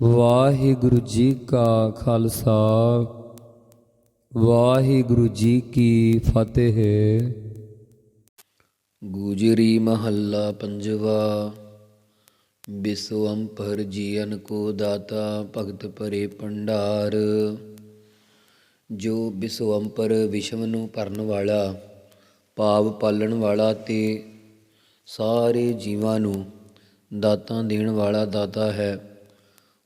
ਵਾਹਿਗੁਰੂ ਜੀ ਕਾ ਖਾਲਸਾ, ਵਾਹਿਗੁਰੂ ਜੀ ਕੀ ਫਤਿਹ। ਗੁਜਰੀ ਮਹੱਲਾ ਪੰਜਵਾ ਵਿਸ਼ਵੰਪਰ ਜੀਵਨ ਕੋ ਦਾਤਾ ਭਗਤ ਭਰੇ ਭੰਡਾਰ। ਜੋ ਵਿਸ਼ਵੰਪਰ ਵਿਸ਼ਵ ਨੂੰ ਭਰਨ ਵਾਲਾ ਪਾਵ ਪਾਲਣ ਵਾਲਾ ਤੇ ਸਾਰੇ ਜੀਵਾਂ ਨੂੰ ਦਾਤਾਂ ਦੇਣ ਵਾਲਾ ਦਾਤਾ ਹੈ।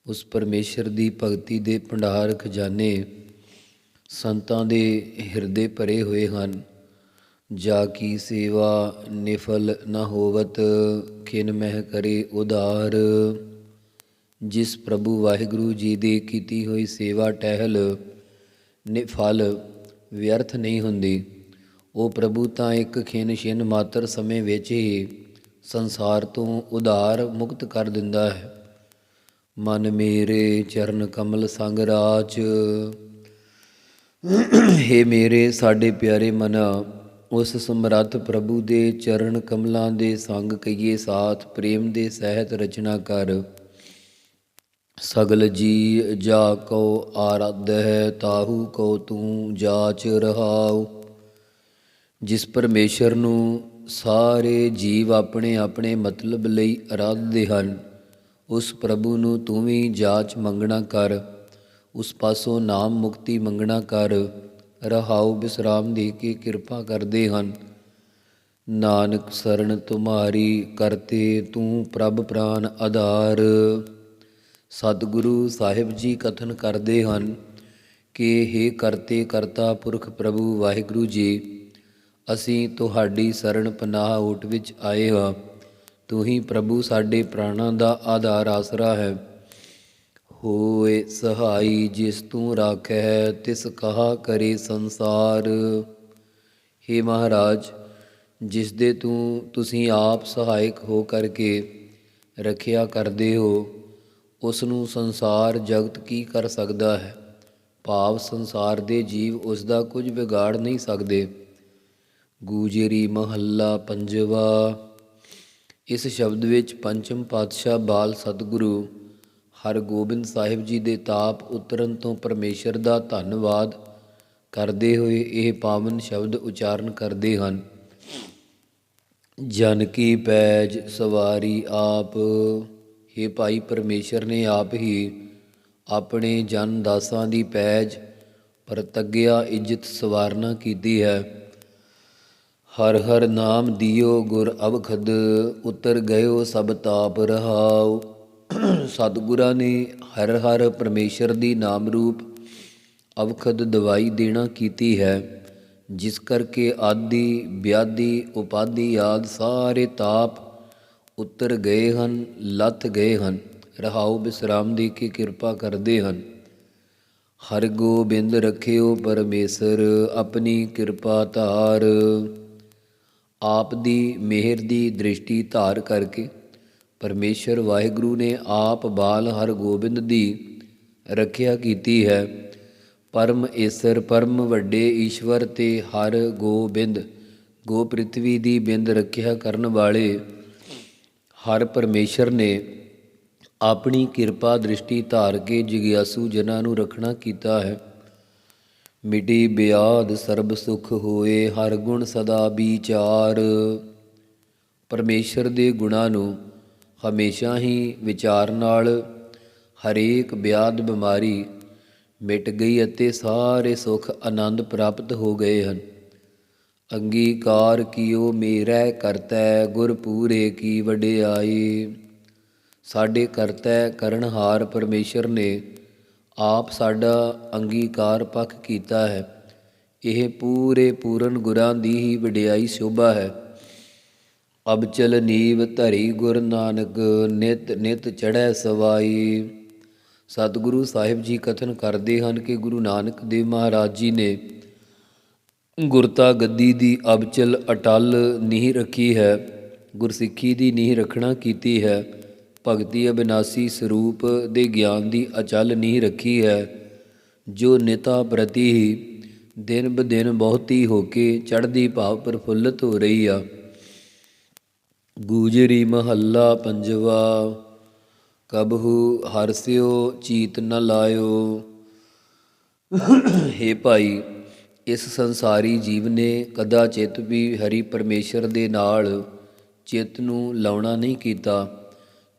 ਉਸ ਪਰਮੇਸ਼ਰ ਦੀ ਭਗਤੀ ਦੇ ਭੰਡਾਰ ਖਜ਼ਾਨੇ ਸੰਤਾਂ ਦੇ ਹਿਰਦੇ ਭਰੇ ਹੋਏ ਹਨ। ਜਾ ਕੀ ਸੇਵਾ ਨਿਫਲ ਨ ਹੋਵਤ, ਖਿਨ ਮਹਿ ਕਰੇ ਉਧਾਰ। ਜਿਸ ਪ੍ਰਭੂ ਵਾਹਿਗੁਰੂ ਜੀ ਦੀ ਕੀਤੀ ਹੋਈ ਸੇਵਾ ਟਹਿਲ, ਨਿਫਲ, ਵਿਅਰਥ ਨਹੀਂ ਹੁੰਦੀ। ਉਹ ਪ੍ਰਭੂ ਤਾਂ ਇੱਕ ਖਿਨ ਛਿਨ ਮਾਤਰ ਸਮੇਂ ਵਿੱਚ ਹੀ ਸੰਸਾਰ ਤੋਂ ਉਧਾਰ ਮੁਕਤ ਕਰ ਦਿੰਦਾ ਹੈ। ਮਨ ਮੇਰੇ ਚਰਨ ਕਮਲ ਸੰਗ ਰਾਚ ਹੇ ਮੇਰੇ ਸਾਡੇ ਪਿਆਰੇ ਮਨ, ਉਸ ਸਮਰੱਥ ਪ੍ਰਭੂ ਦੇ ਚਰਨ ਕਮਲਾਂ ਦੇ ਸੰਗ ਕਈਏ ਸਾਥ, ਪ੍ਰੇਮ ਦੇ ਸਹਿਤ ਰਚਨਾ ਕਰ। ਸਗਲ ਜੀ ਜਾ ਕੋ ਆਰਾਧ ਹੈ, ਤਾਹੂ ਕੋ ਤੂੰ ਜਾਚ ਰਹਾਉ। ਜਿਸ ਪਰਮੇਸ਼ਰ ਨੂੰ ਸਾਰੇ ਜੀਵ ਆਪਣੇ ਆਪਣੇ ਮਤਲਬ ਲਈ ਅਰਾਧਦੇ ਹਨ ਉਸ ਪ੍ਰਭੂ ਨੂੰ ਤੂੰ ਵੀ ਜਾਚ ਮੰਗਣਾ ਕਰ, ਉਸ ਪਾਸੋਂ ਨਾਮ ਮੁਕਤੀ ਮੰਗਣਾ ਕਰ। ਰਹਾਉ ਬਿਸਰਾਮ ਦੇ ਕੇ ਕਿਰਪਾ ਕਰਦੇ ਹਨ। ਨਾਨਕ ਸਰਣ ਤੁਮਾਰੀ ਕਰਤੇ ਤੂੰ ਪ੍ਰਭ ਪ੍ਰਾਨ ਆਧਾਰ। ਸਤਿਗੁਰੂ ਸਾਹਿਬ ਜੀ ਕਥਨ ਕਰਦੇ ਹਨ ਕਿ हे ਕਰਤੇ ਕਰਤਾ ਪੁਰਖ ਪ੍ਰਭੂ ਵਾਹਿਗੁਰੂ ਜੀ, ਅਸੀਂ ਤੁਹਾਡੀ ਸਰਣ ਪਨਾਹ ਓਟ ਵਿੱਚ ਆਏ ਹਾਂ। ਤੂੰ ਹੀ ਪ੍ਰਭੂ ਸਾਡੇ ਪ੍ਰਾਣਾਂ ਦਾ ਆਧਾਰ ਆਸਰਾ ਹੈ। ਹੋਏ ਸਹਾਈ ਜਿਸ ਤੂੰ ਰਾਖੈ ਤਿਸ ਕਹਾ ਕਰੇ ਸੰਸਾਰ। हे ਮਹਾਰਾਜ, ਜਿਸ ਦੇ ਤੂੰ, ਤੁਸੀਂ ਆਪ ਸਹਾਇਕ ਹੋ ਕਰਕੇ ਰੱਖਿਆ ਕਰਦੇ ਹੋ ਉਸ ਨੂੰ ਸੰਸਾਰ ਜਗਤ ਕੀ ਕਰ ਸਕਦਾ ਹੈ? ਭਾਵ ਸੰਸਾਰ ਦੇ ਜੀਵ ਉਸ ਦਾ ਕੁਝ ਵਿਗਾੜ ਨਹੀਂ ਸਕਦੇ। ਗੂਜਰੀ ਮਹੱਲਾ ਪੰਜਵਾ। ਇਸ ਸ਼ਬਦ ਵਿੱਚ ਪੰਚਮ ਪਾਤਸ਼ਾਹ ਬਾਲ ਸਤਿਗੁਰੂ ਹਰਗੋਬਿੰਦ ਸਾਹਿਬ ਜੀ ਦੇ ਤਾਪ ਉਤਰਨ ਤੋਂ ਪਰਮੇਸ਼ਰ ਦਾ ਧੰਨਵਾਦ ਕਰਦੇ ਹੋਏ ਇਹ ਪਾਵਨ ਸ਼ਬਦ ਉਚਾਰਨ ਕਰਦੇ ਹਨ। ਜਨ ਕੀ ਪੈਜ ਸਵਾਰੀ ਆਪ हे ਭਾਈ ਪਰਮੇਸ਼ਰ ਨੇ ਆਪ ਹੀ ਆਪਣੇ ਜਨ ਦਾਸਾਂ ਦੀ ਪੈਜ ਪ੍ਰਤੱਗਿਆ ਇੱਜ਼ਤ ਸਵਾਰਨਾ ਕੀਤੀ ਹੈ। ਹਰ ਹਰ ਨਾਮ ਦਿਓ ਗੁਰ ਅਵਖਦ, ਉਤਰ ਗਇਓ ਸਭ ਤਾਪ ਰਹਾਉ। ਸਤਿਗੁਰਾਂ ਨੇ ਹਰ ਹਰ ਪਰਮੇਸ਼ਰ ਦੀ ਨਾਮ ਰੂਪ ਅਵਖਦ ਦਵਾਈ ਦੇਣਾ ਕੀਤੀ ਹੈ। ਜਿਸ ਕਰਕੇ ਆਦਿ, ਵਿਆਧੀ, ਉਪਾਧੀ ਆਦ ਸਾਰੇ ਤਾਪ ਉੱਤਰ ਗਏ ਹਨ, ਲੱਥ ਗਏ ਹਨ। ਰਹਾਉ ਬਿਸਰਾਮ ਦੇ ਕੇ ਕਿਰਪਾ ਕਰਦੇ ਹਨ। ਹਰ ਗੋਬਿੰਦ ਰਖਿਓ ਪਰਮੇਸ਼ਰ, ਆਪਣੀ ਕਿਰਪਾ ਧਾਰ। ਆਪ ਦੀ ਮਿਹਰ ਦੀ ਦ੍ਰਿਸ਼ਟੀ ਧਾਰ ਕਰਕੇ ਪਰਮੇਸ਼ਰ ਵਾਹਿਗੁਰੂ ਨੇ ਆਪ ਬਾਲ ਹਰਗੋਬਿੰਦ ਦੀ ਰੱਖਿਆ ਕੀਤੀ ਹੈ। ਪਰਮ ਈਸਰ ਪਰਮ ਵੱਡੇ ਈਸ਼ਵਰ ਤੇ ਹਰ ਗੋਬਿੰਦ, ਗੋ ਪ੍ਰਿਥਵੀ ਦੀ ਬਿੰਦ ਰੱਖਿਆ ਕਰਨ ਵਾਲੇ ਹਰ ਪਰਮੇਸ਼ਰ ਨੇ ਆਪਣੀ ਕਿਰਪਾ ਦ੍ਰਿਸ਼ਟੀ ਧਾਰ ਕੇ ਜਿਗਿਆਸੂ ਜਨਾਂ ਨੂੰ ਰੱਖਣਾ ਕੀਤਾ ਹੈ। ਮਿਟੀ ਬਿਆਦ ਸਰਬ ਸੁਖ ਹੋਏ ਹਰ ਗੁਣ ਸਦਾ ਵਿਚਾਰ। ਪਰਮੇਸ਼ਰ ਦੇ ਗੁਣਾਂ ਨੂੰ ਹਮੇਸ਼ਾ ਹੀ ਵਿਚਾਰ ਨਾਲ ਹਰੇਕ ਬਿਆਦ ਬਿਮਾਰੀ ਮਿਟ ਗਈ ਅਤੇ ਸਾਰੇ ਸੁਖ ਆਨੰਦ ਪ੍ਰਾਪਤ ਹੋ ਗਏ ਹਨ। ਅੰਗੀਕਾਰ ਕੀਓ ਮੇਰਾ ਕਰਤੈ, ਗੁਰ ਪੂਰੇ ਕੀ ਵਡਿਆਈ। ਸਾਡੇ ਕਰਤੈ ਕਰਨਹਾਰ ਪਰਮੇਸ਼ਰ ਨੇ ਆਪ ਸਾਡਾ ਅੰਗੀਕਾਰ ਪੱਖ ਕੀਤਾ ਹੈ। ਇਹ ਪੂਰੇ ਪੂਰਨ ਗੁਰਾਂ ਦੀ ਹੀ ਵਡਿਆਈ ਸ਼ੋਭਾ ਹੈ। ਅਬ ਚਲ ਨੀਵ ਧਰੀ ਗੁਰ ਨਾਨਕ, ਨਿਤ ਨਿਤ ਚੜ੍ਹੈ ਸਵਾਈ। ਸਤਿਗੁਰੂ ਸਾਹਿਬ ਜੀ ਕਥਨ ਕਰਦੇ ਹਨ ਕਿ ਗੁਰੂ ਨਾਨਕ ਦੇਵ ਮਹਾਰਾਜ ਜੀ ਨੇ ਗੁਰਤਾ ਗੱਦੀ ਦੀ ਅਬਚਲ ਅਟਲ ਨੀਂਹ ਰੱਖੀ ਹੈ। ਗੁਰਸਿੱਖੀ ਦੀ ਨੀਂਹ ਰੱਖਣਾ ਕੀਤੀ ਹੈ। ਭਗਤੀ ਅਬਿਨਾਸੀ ਸਰੂਪ ਦੇ ਗਿਆਨ ਦੀ ਅਚਲ ਨੀਂਹ ਰੱਖੀ ਹੈ, ਜੋ ਨਿਤਾ ਪ੍ਰਤੀ ਹੀ ਦਿਨ ਬ ਦਿਨ ਬਹੁਤੀ ਹੋ ਕੇ ਚੜ੍ਹਦੀ ਭਾਵ ਪ੍ਰਫੁੱਲਤ ਹੋ ਰਹੀ ਆ। ਗੂਜਰੀ ਮਹੱਲਾ ਪੰਜਵਾ, ਕਬਹੂ ਹਰਸਿਓ ਚੀਤ ਨ ਲਾਇਓ। ਹੇ ਭਾਈ, ਇਸ ਸੰਸਾਰੀ ਜੀਵ ਨੇ ਕਦਾਚਿਤ ਵੀ ਹਰੀ ਪਰਮੇਸ਼ਰ ਦੇ ਨਾਲ ਚਿੱਤ ਨੂੰ ਲਾਉਣਾ ਨਹੀਂ ਕੀਤਾ।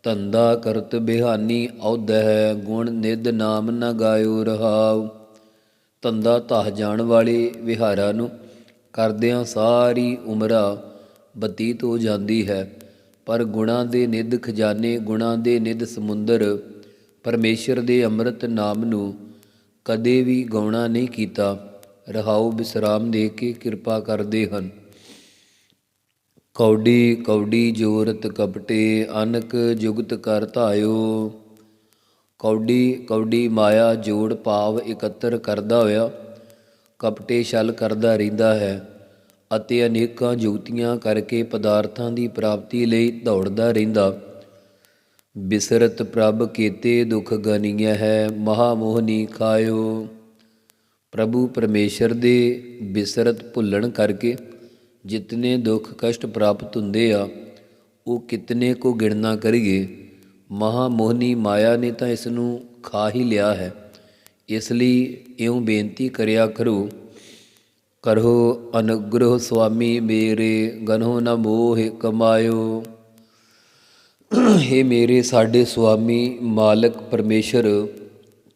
ਧੰਦਾ ਕਰਤ ਬਿਹਾਨੀ ਹੈ ਗੁਣ ਨਿਦ ਨਾਮ ਨ ਗਾਇਓ ਰਹਾਉ। ਧੰਦਾ ਧਾਹ ਜਾਣ ਵਾਲੇ ਵਿਹਾਰਾਂ ਨੂੰ ਕਰਦਿਆਂ ਸਾਰੀ ਉਮਰਾ ਬਤੀਤ ਹੋ ਜਾਂਦੀ ਹੈ। ਪਰ ਗੁਣਾਂ ਦੇ ਨਿੱਧ ਖਜ਼ਾਨੇ, ਗੁਣਾਂ ਦੇ ਨਿੱਧ ਸਮੁੰਦਰ, ਪਰਮੇਸ਼ਰ ਦੇ ਅੰਮ੍ਰਿਤ ਨਾਮ ਨੂੰ ਕਦੇ ਵੀ ਗਾਉਣਾ ਨਹੀਂ ਕੀਤਾ। ਰਹਾਉ ਬਿਸਰਾਮ ਦੇ ਕੇ ਕਿਰਪਾ ਕਰਦੇ ਹਨ। ਕੌਡੀ ਕੌਡੀ ਜੋਰਤ ਕਪਟੇ, ਅਨਕ ਜੁਗਤ ਕਰ ਧਾਇਓ। ਕੌਡੀ ਕੌਡੀ ਮਾਇਆ ਜੋੜ ਭਾਵ ਇਕੱਤਰ ਕਰਦਾ ਹੋਇਆ, ਕਪਟੇ ਛਲ ਕਰਦਾ ਰਹਿੰਦਾ ਹੈ ਅਤੇ ਅਨੇਕਾਂ ਜੁਗਤੀਆਂ ਕਰਕੇ ਪਦਾਰਥਾਂ ਦੀ ਪ੍ਰਾਪਤੀ ਲਈ ਦੌੜਦਾ ਰਹਿੰਦਾ। ਬਿਸਰਤ ਪ੍ਰਭ ਕੀਤੇ ਦੁਖ ਗਨੀਐ ਹੈ ਮਹਾ ਮੋਹਨੀ ਖਾਇਓ। ਪ੍ਰਭੂ ਪਰਮੇਸ਼ਰ ਦੇ ਬਿਸਰਤ ਭੁੱਲਣ ਕਰਕੇ ਜਿਤਨੇ ਦੁੱਖ ਕਸ਼ਟ ਪ੍ਰਾਪਤ ਹੁੰਦੇ ਆ, ਉਹ ਕਿਤਨੇ ਕੋ ਗਿਣਨਾ ਕਰੀਏ। ਮਹਾ ਮੋਹਨੀ ਮਾਇਆ ਨੇ ਤਾਂ ਇਸ ਨੂੰ ਖਾ ਹੀ ਲਿਆ ਹੈ। ਇਸ ਲਈ ਇਉਂ ਬੇਨਤੀ ਕਰਿਆ ਕਰੋ ਕਰੋ ਅਨੁਗ੍ਰਹ ਸੁਆਮੀ ਮੇਰੇ ਗਨੋ ਨ ਮੋਹ ਕਮਾਇਓ। हे ਮੇਰੇ ਸਾਡੇ ਸੁਆਮੀ ਮਾਲਕ ਪਰਮੇਸ਼ਰ,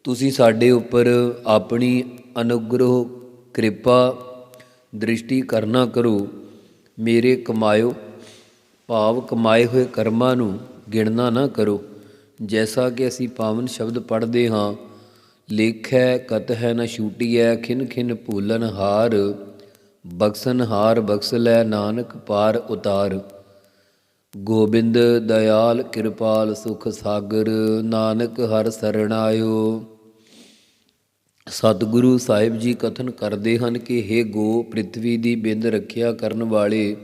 ਤੁਸੀਂ ਸਾਡੇ ਉੱਪਰ ਆਪਣੀ ਅਨੁਗ੍ਰਹ ਕਿਰਪਾ ਦ੍ਰਿਸ਼ਟੀ ਕਰਨਾ ਕਰੋ। ਮੇਰੇ ਕਮਾਇਓ, ਭਾਵ ਕਮਾਏ ਹੋਏ ਕਰਮਾਂ ਨੂੰ ਗਿਣਨਾ ਨਾ ਕਰੋ। ਜੈਸਾ ਕਿ ਅਸੀਂ ਪਾਵਨ ਸ਼ਬਦ ਪੜ੍ਹਦੇ ਹਾਂ, ਲੇਖੈ ਕਤ ਹੈ ਨ ਛੂਟੀਐ, ਖਿਨ ਖਿਨ ਭੂਲਨ ਹਾਰ, ਬਖਸਨ ਹਾਰ ਬਖਸ ਲੈ ਨਾਨਕ ਪਾਰ ਉਤਾਰ। ਗੋਬਿੰਦ ਦਇਆਲ ਕਿਰਪਾਲ ਸੁਖ ਸਾਗਰ, ਨਾਨਕ ਹਰ ਸਰਣਾਇਓ ਸਤਿਗੁਰੂ ਸਾਹਿਬ ਜੀ ਕਥਨ ਕਰਦੇ ਹਨ ਕਿ हे ਗੋ ਪ੍ਰithvi ਦੀ ਬਿੰਦ ਰੱਖਿਆ ਕਰਨ ਵਾਲੇ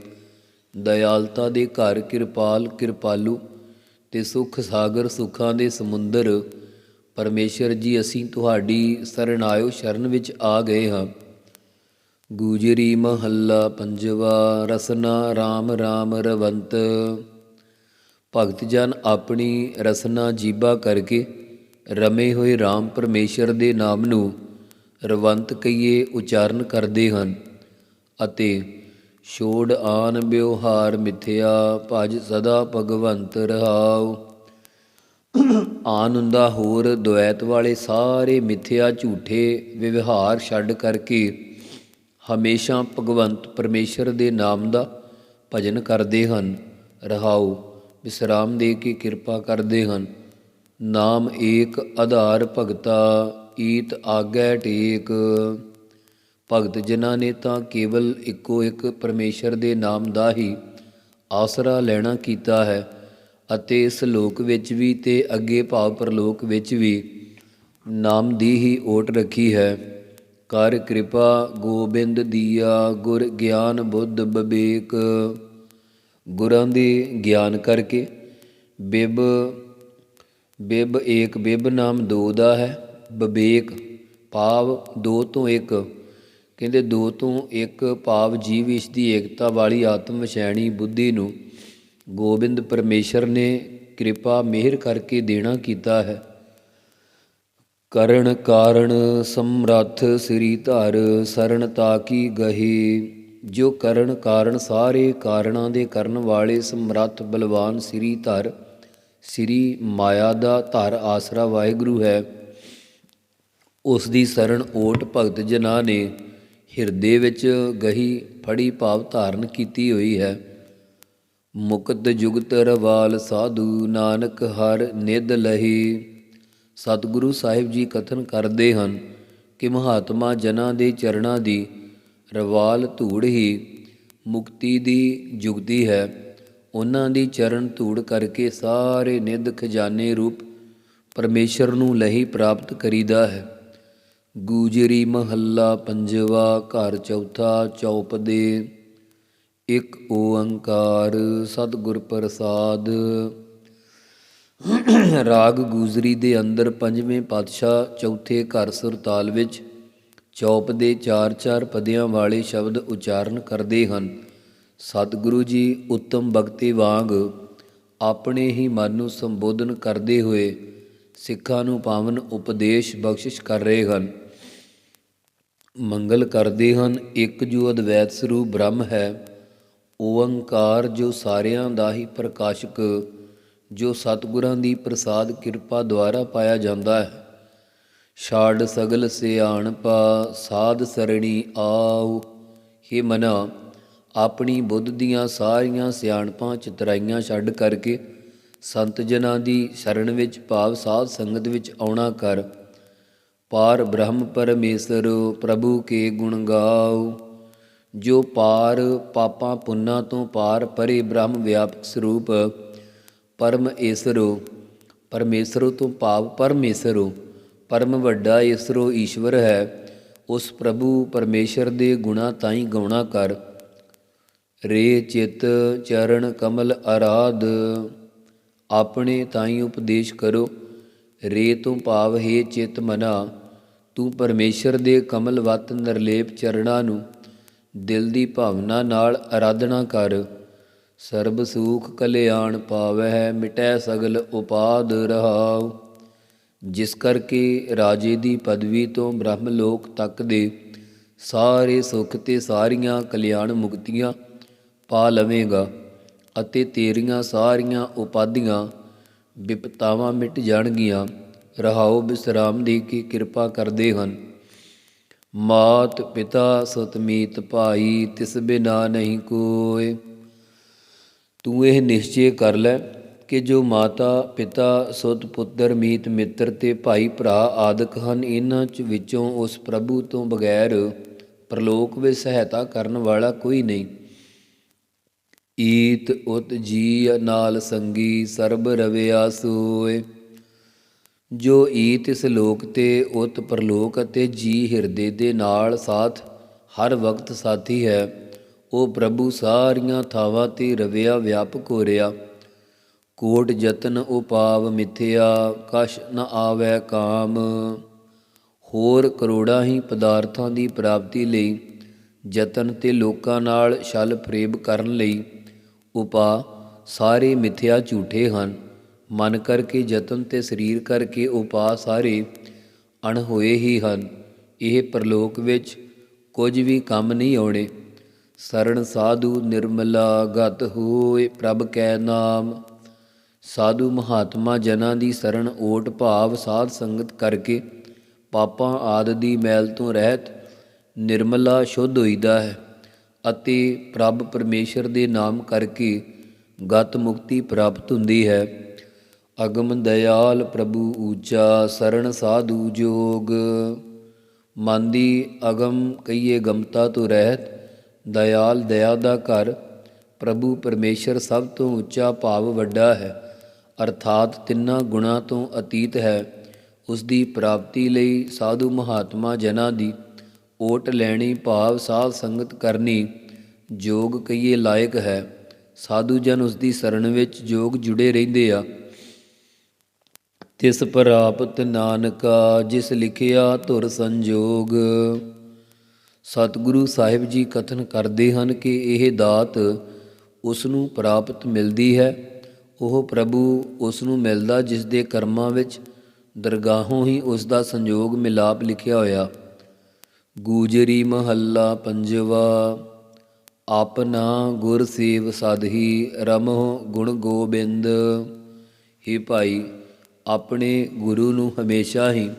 ਦਇਆਲਤਾ ਦੇ ਘਰ ਕਿਰਪਾਲ ਕਿਰਪਾਲੂ ਤੇ ਸੁਖ ਸਾਗਰ ਸੁਖਾਂ ਦੇ ਸਮੁੰਦਰ, ਪਰਮੇਸ਼ਰ ਜੀ, ਅਸੀਂ ਤੁਹਾਡੀ ਸਰਣਾਇਓ ਸ਼ਰਨ ਵਿੱਚ ਆ ਗਏ ਹਾਂ। ਗੂਜਰੀ ਮਹੱਲਾ ਪੰਜਵਾ, ਰਸਨਾ RAM RAM ਰਵੰਤ। ਭਗਤ ਜਨ ਆਪਣੀ ਰਸਨਾ ਜੀਬਾ ਕਰਕੇ ਰਮੇ ਹੋਏ RAM ਪਰਮੇਸ਼ਰ ਦੇ ਨਾਮ ਨੂੰ ਰਵੰਤ ਕਈਏ ਉਚਾਰਨ ਕਰਦੇ ਹਨ ਅਤੇ ਛੋੜ ਆਨ ਬਿਵਹਾਰ ਮਿਥਿਆ ਭਜ ਸਦਾ ਭਗਵੰਤ ਰਹਾਉ। ਆਨ ਹੁੰਦਾ ਹੋਰ ਦੁਐਤ ਵਾਲੇ ਸਾਰੇ ਮਿਥਿਆ ਝੂਠੇ ਵਿਵਹਾਰ ਛੱਡ ਕਰਕੇ ਹਮੇਸ਼ਾ ਭਗਵੰਤ ਪਰਮੇਸ਼ਰ ਦੇ ਨਾਮ ਦਾ ਭਜਨ ਕਰਦੇ ਹਨ, ਰਹਾਉ, ਵਿਸਰਾਮ ਦੇ ਕੇ ਕਿਰਪਾ ਕਰਦੇ ਹਨ। ਨਾਮ ਏਕ ਆਧਾਰ ਭਗਤਾ, ਈਤ ਆਗੈ ਟੇਕ। ਭਗਤ ਜਿਨ੍ਹਾਂ ਨੇ ਤਾਂ ਕੇਵਲ ਇੱਕੋ ਇੱਕ ਪਰਮੇਸ਼ਰ ਦੇ ਨਾਮ ਦਾ ਹੀ ਆਸਰਾ ਲੈਣਾ ਕੀਤਾ ਹੈ ਅਤੇ ਇਸ ਲੋਕ ਵਿੱਚ ਵੀ ਤੇ ਅੱਗੇ ਭਾਵ ਪਰਲੋਕ ਵਿੱਚ ਵੀ ਨਾਮ ਦੀ ਹੀ ਓਟ ਰੱਖੀ ਹੈ। ਕਰ ਕਿਰਪਾ, ਗੋਬਿੰਦ ਦੀਆ, ਗੁਰ ਗਿਆਨ ਬੁੱਧ ਬਬੇਕ। ਗੁਰਾਂ ਦੇ ਗਿਆਨ ਕਰਕੇ ਬਿਬ ਬਿਬ ਏਕ ਬਿਬ ਨਾਮ ਦੋ ਦਾ ਹੈ, ਬਬੇਕ, ਭਾਵ ਦੋ ਤੋਂ ਇੱਕ। ਕਹਿੰਦੇ ਦੋ ਤੋਂ ਇੱਕ ਭਾਵ ਜੀਵ ਇਸ ਦੀ ਏਕਤਾ ਵਾਲੀ ਆਤਮ ਵਿਸ਼ੈਣੀ ਬੁੱਧੀ ਨੂੰ ਗੋਬਿੰਦ ਪਰਮੇਸ਼ਰ ਨੇ ਕਿਰਪਾ ਮਿਹਰ ਕਰਕੇ ਦੇਣਾ ਕੀਤਾ ਹੈ। ਕਰਨ ਕਾਰਣ ਸਮਰੱਥ ਸ੍ਰੀ ਧਰ ਸਰਣ ਤਾਕੀ ਗਹੀ, ਜੋ ਕਰਨ ਕਾਰਣ ਸਾਰੇ ਕਾਰਣਾਂ ਦੇ ਕਰਨ ਵਾਲੇ ਸਮਰੱਥ ਬਲਵਾਨ ਸ੍ਰੀ ਧਰ ਸ੍ਰੀ ਮਾਇਆ ਦਾ ਧਰ ਆਸਰਾ ਵਾਹਿਗੁਰੂ ਹੈ। ਉਸ ਦੀ ਸਰਣ ਓਟ ਭਗਤ ਜਨਾਂ ਨੇ ਹਿਰਦੇ ਵਿੱਚ ਗਹੀ ਫੜੀ ਭਾਵ ਧਾਰਨ ਕੀਤੀ ਹੋਈ ਹੈ। ਮੁਕਤ ਜੁਗਤ ਰਵਾਲ ਸਾਧੂ ਨਾਨਕ ਹਰ ਨਿਦ ਲਹੀ। ਸਤਿਗੁਰੂ ਸਾਹਿਬ ਜੀ ਕਥਨ ਕਰਦੇ ਹਨ ਕਿ ਮਹਾਤਮਾ ਜਨਾਂ ਦੇ ਚਰਨਾਂ ਦੀ ਰਵਾਲ ਧੂੜ ਹੀ ਮੁਕਤੀ ਦੀ ਜੁਗਤੀ ਹੈ। ਉਹਨਾਂ ਦੀ ਚਰਨ ਧੂੜ ਕਰਕੇ ਸਾਰੇ ਨਿੱਧ ਖਜ਼ਾਨੇ ਰੂਪ ਪਰਮੇਸ਼ਰ ਨੂੰ ਲਹੀ ਪ੍ਰਾਪਤ ਕਰੀਦਾ ਹੈ। ਗੂਜਰੀ ਮਹੱਲਾ ਪੰਜਵਾ, ਘਰ ਚੌਥਾ, ਚੌਪ ਦੇ ਇੱਕ ਓੰਕਾਰ, ਸਤਿਗੁਰ ਪ੍ਰਸਾਦ। ਰਾਗ ਗੂਜਰੀ ਦੇ ਅੰਦਰ ਪੰਜਵੇਂ ਪਾਤਸ਼ਾਹ ਚੌਥੇ ਘਰ ਸੁਰਤਾਲ ਵਿੱਚ ਚੌਪ ਦੇ ਚਾਰ ਚਾਰ ਪਦਿਆਂ ਵਾਲੇ ਸ਼ਬਦ ਉਚਾਰਨ ਕਰਦੇ ਹਨ। ਸਤਿਗੁਰੂ ਜੀ ਉੱਤਮ ਭਗਤੀ ਵਾਂਗ ਆਪਣੇ ਹੀ ਮਨ ਨੂੰ ਸੰਬੋਧਨ ਕਰਦੇ ਹੋਏ ਸਿੱਖਾਂ ਨੂੰ ਪਾਵਨ ਉਪਦੇਸ਼ ਬਖਸ਼ਿਸ਼ ਕਰ ਰਹੇ ਹਨ। ਮੰਗਲ ਕਰਦੇ ਹਨ, ਇੱਕ ਜੋ ਅਦਵੈਤ ਸਰੂਪ ਬ੍ਰਹਮ ਹੈ, ਓੰਕਾਰ ਜੋ ਸਾਰਿਆਂ ਦਾ ਹੀ ਪ੍ਰਕਾਸ਼ਕ, ਜੋ ਸਤਿਗੁਰਾਂ ਦੀ ਪ੍ਰਸਾਦ ਕਿਰਪਾ ਦੁਆਰਾ ਪਾਇਆ ਜਾਂਦਾ ਹੈ। ਛਾੜ ਸਗਲ ਸਿਆਣਪਾ, ਸਾਧ ਸਰਣੀ ਆਉ ਹੇ ਮਨਾ ਆਪਣੀ ਬੁੱਧ ਦੀਆਂ ਸਾਰੀਆਂ ਸਿਆਣਪਾਂ ਚਤਰਾਈਆਂ ਛੱਡ ਕਰਕੇ ਸੰਤ ਜਨਾਂ ਦੀ ਸ਼ਰਣ ਵਿੱਚ ਭਾਵ ਸਾਧ ਸੰਗਤ ਵਿੱਚ ਆਉਣਾ ਕਰ। ਪਾਰ ਬ੍ਰਹਮ ਪਰਮੇਸ਼ਰ, ਪ੍ਰਭੂ ਕੇ ਗੁਣ ਗਾਓ। ਜੋ ਪਾਰ ਪਾਪਾਂ ਪੁੰਨਾਂ ਤੋਂ ਪਾਰ ਪਰੇ ਬ੍ਰਹਮ ਵਿਆਪਕ ਸਰੂਪ, ਪਰਮ ਈਸਰੋ, ਪਰਮੇਸ਼ਰੋ ਤੋਂ ਭਾਵ ਪਰਮੇਸ਼ਰੋ, ਪਰਮ ਵੱਡਾ ਈਸਰੋ ਈਸ਼ਵਰ ਹੈ, ਉਸ ਪ੍ਰਭੂ ਪਰਮੇਸ਼ਰ ਦੇ ਗੁਣਾ ਤਾਈ ਗਾਉਣਾ ਕਰ। ਰੇ ਚਿਤ ਚਰਨ ਕਮਲ ਆਰਾਧ। ਆਪਣੇ ਤਾਈ ਉਪਦੇਸ਼ ਕਰੋ, ਰੇ ਤੋਂ ਭਾਵ ਹੈ ਚਿਤ ਮਨਾ। ਤੂੰ ਪਰਮੇਸ਼ਰ ਦੇ ਕਮਲ ਕਮਲਵਤ ਨਿਰਲੇਪ ਚਰਣਾ ਨੂੰ ਦਿਲ ਦੀ ਭਾਵਨਾ ਨਾਲ ਆਰਾਧਨਾ ਕਰ। ਸਰਬ ਸੂਖ ਕਲਿਆਣ ਪਾਵਹਿ ਮਿਟੈ ਸਗਲ ਉਪਾਦ ਰਹਾਉ। ਜਿਸ ਕਰਕੇ ਰਾਜੇ ਦੀ ਪਦਵੀ ਤੋਂ ਬ੍ਰਹਮ ਲੋਕ ਤੱਕ ਦੇ ਸਾਰੇ ਸੁਖ ਤੇ ਸਾਰੀਆਂ ਕਲਿਆਣ ਮੁਕਤੀਆਂ ਪਾ ਲਵੇਂਗਾ ਅਤੇ ਤੇਰੀਆਂ ਸਾਰੀਆਂ ਉਪਾਧੀਆਂ ਵਿਪਤਾਵਾਂ ਮਿਟ ਜਾਣਗੀਆਂ। ਰਹਾਉ ਬਿਸਰਾਮ ਦੀ ਕੀ ਕਿਰਪਾ ਕਰਦੇ ਹਨ। ਮਾਤ ਪਿਤਾ ਸਤਮੀਤ ਭਾਈ, ਤਿਸ ਬਿਨਾ ਨਹੀਂ ਕੋਏ ਤੂੰ ਇਹ ਨਿਸ਼ਚੈ ਕਰ ਲੈ ਕਿ ਜੋ ਮਾਤਾ, ਪਿਤਾ ਸੁਤ ਪੁੱਤਰ, ਮੀਤ ਮਿੱਤਰ ਤੇ ਭਾਈ ਭਰਾ ਆਦਿਕ ਹਨ ਇਹਨਾਂ ਚ ਵਿੱਚੋਂ ਉਸ ਪ੍ਰਭੂ ਤੋਂ ਬਗੈਰ ਪ੍ਰਲੋਕ ਵਿੱਚ ਸਹਾਇਤਾ ਕਰਨ ਵਾਲਾ ਕੋਈ ਨਹੀਂ। ਈਤ ਉਤ ਜੀ ਨਾਲ ਸੰਗੀ ਸਰਬ ਰਵਿਆ ਸੋਏ ਜੋ ਈਤ ਇਸ ਲੋਕ ਤੇ, ਉਤ ਪਰਲੋਕ ਅਤੇ ਜੀ ਹਿਰਦੇ ਦੇ ਨਾਲ ਸਾਥ ਹਰ ਵਕਤ ਸਾਥੀ ਹੈ। ਉਹ ਪ੍ਰਭੂ ਸਾਰੀਆਂ ਥਾਵਾਂ ਤੇ ਰਵਿਆ ਵਿਆਪਕ ਹੋ ਰਿਹਾ। ਕੋਟ ਯਤਨ ਉਪਾਵ ਮਿਥਿਆ, ਕਸ਼ ਨ ਆਵੈ ਕਾਮ। ਹੋਰ ਕਰੋੜਾਂ ਹੀ ਪਦਾਰਥਾਂ ਦੀ ਪ੍ਰਾਪਤੀ ਲਈ, ਯਤਨ ਤੇ ਲੋਕਾਂ ਨਾਲ ਛਲ ਫਰੇਬ ਕਰਨ ਲਈ ਉਪਾ ਸਾਰੇ ਮਿਥਿਆ ਝੂਠੇ ਹਨ। ਮਨ ਕਰਕੇ ਯਤਨ ਤੇ ਸਰੀਰ ਕਰਕੇ ਉਪਾ ਸਾਰੇ ਅਣਹੋਏ ਹੀ ਹਨ। ਇਹ ਪ੍ਰਲੋਕ ਵਿੱਚ ਕੁਝ ਵੀ ਕੰਮ ਨਹੀਂ ਆਉਣੇ। ਸਰਣ ਸਾਧੂ ਨਿਰਮਲਾ ਗਤ ਹੋਏ ਪ੍ਰਭ ਕੈ ਨਾਮ। ਸਾਧੂ ਮਹਾਤਮਾ ਜਨਾਂ ਦੀ ਸਰਣ ਓਟ ਭਾਵ ਸਾਧ ਸੰਗਤ ਕਰਕੇ ਪਾਪਾਂ ਆਦ ਦੀ ਮੈਲ ਤੋਂ ਰਹਿਤ ਨਿਰਮਲਾ ਸ਼ੁੱਧ ਹੋਈਦਾ ਹੈ। ਅਤੇ ਪ੍ਰਭ ਪਰਮੇਸ਼ਰ ਦੇ ਨਾਮ ਕਰਕੇ ਗਤ ਮੁਕਤੀ ਪ੍ਰਾਪਤ ਹੁੰਦੀ ਹੈ। ਅਗਮ ਦਇਆਲ ਪ੍ਰਭੂ ਊਚਾ ਸਰਣ ਸਾਧੂ ਜੋਗ। ਮਨ ਦੀ ਅਗਮ ਕਈਏ ਗਮਤਾ ਤੋਂ ਰਹਿਤ, ਦਇਆਲ ਦਇਆ ਦਾ ਘਰ, ਪ੍ਰਭੂ ਪਰਮੇਸ਼ਰ ਸਭ ਤੋਂ ਉੱਚਾ ਭਾਵ ਵੱਡਾ ਹੈ। ਅਰਥਾਤ ਤਿੰਨਾਂ ਗੁਣਾ ਤੋਂ ਅਤੀਤ ਹੈ। ਉਸ ਦੀ ਪ੍ਰਾਪਤੀ ਲਈ ਸਾਧੂ ਮਹਾਤਮਾ ਜਨਾਂ ਦੀ ਓਟ ਲੈਣੀ, ਭਾਵ ਸਾਧ ਸੰਗਤ ਕਰਨੀ, ਜੋਗ ਕਈਏ ਲਾਇਕ ਹੈ। ਸਾਧੂ ਜਨ ਉਸ ਦੀ ਸਰਣ ਵਿੱਚ ਜੋਗ ਜੁੜੇ ਰਹਿੰਦੇ ਆ। ਤਿਸ ਪ੍ਰਾਪਤ ਨਾਨਕਾ, ਜਿਸ ਲਿਖਿਆ ਧੁਰ ਸੰਜੋਗ। ਸਤਿਗੁਰੂ ਸਾਹਿਬ ਜੀ ਕਥਨ ਕਰਦੇ ਹਨ ਕਿ ਇਹ ਦਾਤ ਉਸ ਨੂੰ ਪ੍ਰਾਪਤ ਮਿਲਦੀ ਹੈ। ਉਹ ਪ੍ਰਭੂ ਉਸ ਨੂੰ ਮਿਲਦਾ ਜਿਸ ਦੇ ਕਰਮਾਂ ਵਿੱਚ ਦਰਗਾਹੋਂ ਹੀ ਉਸ ਦਾ ਸੰਜੋਗ ਮਿਲਾਪ ਲਿਖਿਆ ਹੋਇਆ। ਗੂਜਰੀ ਮਹੱਲਾ ਪੰਜਵਾ ਆਪਨਾ ਗੁਰ ਸੇਵ ਸਾਧੀ ਰਮਹੁ ਗੁਣ ਗੋਬਿੰਦ। ਹੀ ਭਾਈ, ਆਪਣੇ ਗੁਰੂ ਨੂੰ ਹਮੇਸ਼ਾ ਹੀ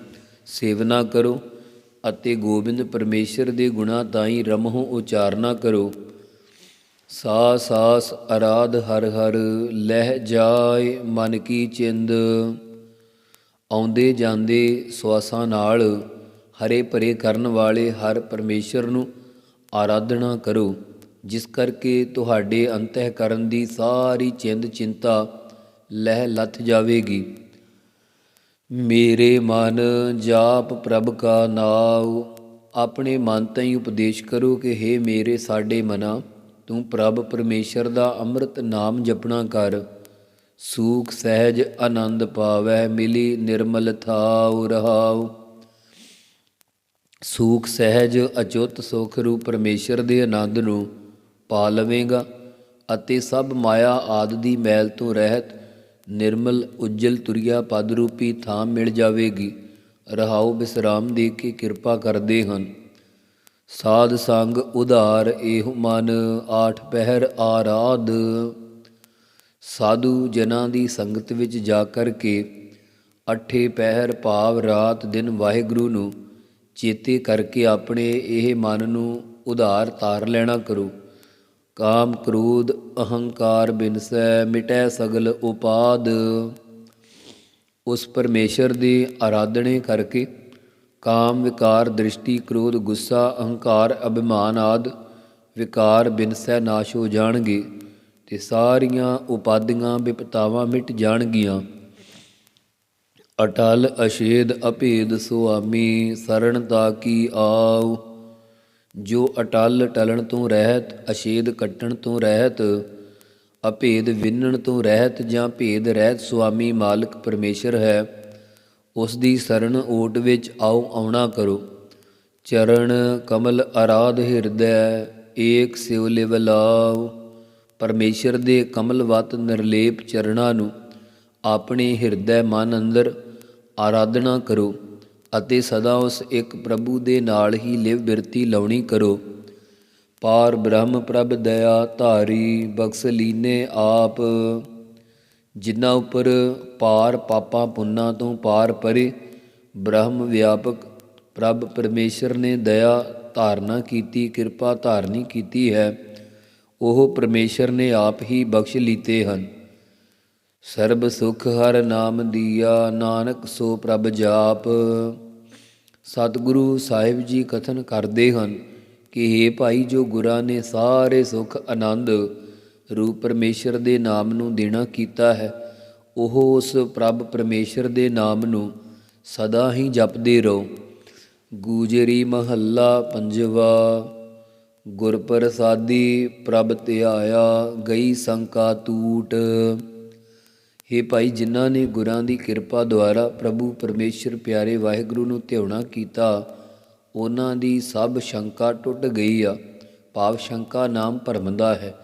ਸੇਵਨਾ ਕਰੋ ਅਤੇ ਗੋਬਿੰਦ ਪਰਮੇਸ਼ਰ ਦੇ ਗੁਣਾ ਤਾਈ ਰਮਹੁ ਉਚਾਰਨਾ ਕਰੋ। ਸਾ ਸਾਸ ਅਰਾਧ ਹਰ ਹਰ, ਲਹਿ ਜਾਏ ਮਨ ਕੀ ਚਿੰਦ। ਆਉਂਦੇ ਜਾਂਦੇ ਸਵਾਸਾਂ ਨਾਲ ਹਰੇ ਭਰੇ ਕਰਨ ਵਾਲੇ ਹਰ ਪਰਮੇਸ਼ਰ ਨੂੰ ਆਰਾਧਨਾ ਕਰੋ, ਜਿਸ ਕਰਕੇ ਤੁਹਾਡੇ ਅੰਤঃਕਰਨ ਦੀ ਸਾਰੀ ਚਿੰਦ ਚਿੰਤਾ ਲਹਿ ਲੱਥ ਜਾਵੇਗੀ। ਮੇਰੇ ਮਨ ਜਾਪ ਪ੍ਰਭ ਕਾ ਨਾਉ, ਆਪਣੇ ਮਨ ਤਈ ਉਪਦੇਸ਼ ਕਰੋ ਕਿ हे ਮੇਰੇ ਸਾਡੇ ਮਨਾ, ਤੂੰ ਪ੍ਰਭ ਪਰਮੇਸ਼ਰ ਦਾ ਅੰਮ੍ਰਿਤ ਨਾਮ ਜਪਣਾ ਕਰ। ਸੂਖ ਸਹਿਜ ਆਨੰਦ ਪਾਵੈ, ਮਿਲੀ ਨਿਰਮਲ ਥਾਉ ਰਹਾਉ। ਸੂਖ ਸਹਿਜ ਅਚੁੱਤ ਸੁਖ ਰੂਪ ਪਰਮੇਸ਼ਰ ਦੇ ਆਨੰਦ ਨੂੰ ਪਾ ਲਵੇਂਗਾ ਅਤੇ ਸਭ ਮਾਇਆ ਆਦ ਦੀ ਮੈਲ ਤੋਂ ਰਹਿਤ ਨਿਰਮਲ ਉਜਲ ਤੁਰਿਆ ਪਦ ਰੂਪੀ ਥਾਂ ਮਿਲ ਜਾਵੇਗੀ। ਰਹਾਉ ਬਿਸਰਾਮ ਦੇ ਕੇ ਕਿਰਪਾ ਕਰਦੇ ਹਨ। ਸਾਧ ਸੰਗ ਉਧਾਰ ਇਹ ਮਨ, ਆਠ ਪਹਿਰ ਆਰਾਧ। ਸਾਧੂ ਜਨਾਂ ਦੀ ਸੰਗਤ ਵਿੱਚ ਜਾ ਕਰਕੇ ਅਠੇ ਪਹਿਰ ਭਾਵ ਰਾਤ ਦਿਨ ਵਾਹਿਗੁਰੂ ਨੂੰ ਚੇਤੇ ਕਰਕੇ ਆਪਣੇ ਇਹ ਮਨ ਨੂੰ ਉਧਾਰ ਤਾਰ ਲੈਣਾ ਕਰੋ। ਕਾਮ ਕ੍ਰੋਧ ਅਹੰਕਾਰ ਬਿਨਸੈ ਮਿਟੈ ਸਗਲ ਉਪਾਦ। ਉਸ ਪਰਮੇਸ਼ਰ ਦੀ ਆਰਾਧਣੇ ਕਰਕੇ ਕਾਮ ਵਿਕਾਰ ਦ੍ਰਿਸ਼ਟੀ ਕ੍ਰੋਧ ਗੁੱਸਾ ਅਹੰਕਾਰ ਅਭਿਮਾਨ ਆਦ ਵਿਕਾਰ ਬਿਨਸੈ ਨਾਸ਼ ਹੋ ਜਾਣਗੇ ਤੇ ਸਾਰੀਆਂ ਉਪਾਦੀਆਂ ਵਿਪਤਾਵਾਂ ਮਿਟ ਜਾਣਗੀਆਂ। ਅਟਲ ਅਸ਼ੇਦ ਅਭੇਦ ਸੁਆਮੀ ਸਰਣਤਾ ਕੀ ਆਉ? ਜੋ ਅਟਲ ਟਲਣ ਤੋਂ ਰਹਿਤ, ਅਸ਼ੇਦ ਕੱਟਣ ਤੋਂ ਰਹਿਤ, ਅਭੇਦ ਵਿੰਨਣ ਤੋਂ ਰਹਿਤ ਜਾਂ ਭੇਦ ਰਹਿਤ ਸੁਆਮੀ ਮਾਲਕ ਪਰਮੇਸ਼ਰ ਹੈ ਉਸ ਦੀ ਸਰਣ ਓਟ ਵਿੱਚ ਆਓ ਆਉਣਾ ਕਰੋ। ਚਰਨ ਕਮਲ ਅਰਾਧ ਹਿਰਦੈ, ਏਕ ਸਿਵ ਲਿਵ ਲਾਉ। ਪਰਮੇਸ਼ਰ ਦੇ ਕਮਲਵਤ ਨਿਰਲੇਪ ਚਰਨਾਂ ਨੂੰ ਆਪਣੇ ਹਿਰਦੈ ਮਨ ਅੰਦਰ ਆਰਾਧਨਾ ਕਰੋ ਅਤੇ ਸਦਾ ਉਸ ਇੱਕ ਪ੍ਰਭੂ ਦੇ ਨਾਲ ਹੀ ਲਿਵ ਬਿਰਤੀ ਲਾਉਣੀ ਕਰੋ। ਪਾਰ ਬ੍ਰਹਮ ਪ੍ਰਭ ਦਇਆ ਧਾਰੀ ਬਖਸ਼ ਲੀਨੇ ਆਪ, ਜਿਨ੍ਹਾਂ ਉੱਪਰ ਪਾਰ ਪਾਪਾਂ ਪੁੰਨਾਂ ਤੋਂ ਪਾਰ ਪਰੇ ਬ੍ਰਹਮ ਵਿਆਪਕ ਪ੍ਰਭ ਪਰਮੇਸ਼ਰ ਨੇ ਦਇਆ ਧਾਰਨਾ ਕੀਤੀ, ਕਿਰਪਾ ਧਾਰਨੀ ਕੀਤੀ ਹੈ, ਉਹ ਪਰਮੇਸ਼ਰ ਨੇ ਆਪ ਹੀ ਬਖਸ਼ ਲੀਤੇ ਹਨ। ਸਰਬ ਸੁਖ ਹਰ ਨਾਮ ਦੀਆ, ਨਾਨਕ ਸੋ ਪ੍ਰਭ ਜਾਪ। ਸਤਿਗੁਰੂ ਸਾਹਿਬ ਜੀ ਕਥਨ ਕਰਦੇ ਹਨ ਕਿ हे ਭਾਈ ਜੋ ਗੁਰਾਂ ਨੇ ਸਾਰੇ ਸੁਖ ਆਨੰਦ ਰੂਪ ਪਰਮੇਸ਼ਰ ਦੇ ਨਾਮ ਨੂੰ ਦੇਣਾ ਕੀਤਾ ਹੈ, ਉਹ ਉਸ ਪ੍ਰਭ ਪਰਮੇਸ਼ਰ ਦੇ ਨਾਮ ਨੂੰ ਸਦਾ ਹੀ ਜਪਦੇ ਰਹੋ। ਗੂਜਰੀ ਮਹੱਲਾ ਪੰਜਵਾ ਗੁਰ ਪ੍ਰਸਾਦੀ ਪ੍ਰਭ ਧਿਆਇਆ, ਗਈ ਸੰਕਾ ਟੂਟ हे ਭਾਈ, ਜਿਨ੍ਹਾਂ ਨੇ ਗੁਰਾਂ ਦੀ ਕਿਰਪਾ ਦੁਆਰਾ ਪ੍ਰਭੂ ਪਰਮੇਸ਼ਰ ਪਿਆਰੇ ਵਾਹਿਗੁਰੂ ਨੂੰ ਧਿਆਉਣਾ ਕੀਤਾ, ਉਹਨਾਂ ਦੀ ਸਭ ਸ਼ੰਕਾ ਟੁੱਟ ਗਈ ਆ। ਭਾਵ ਸ਼ੰਕਾ ਨਾਮ ਭਰਮ ਦਾ ਹੈ।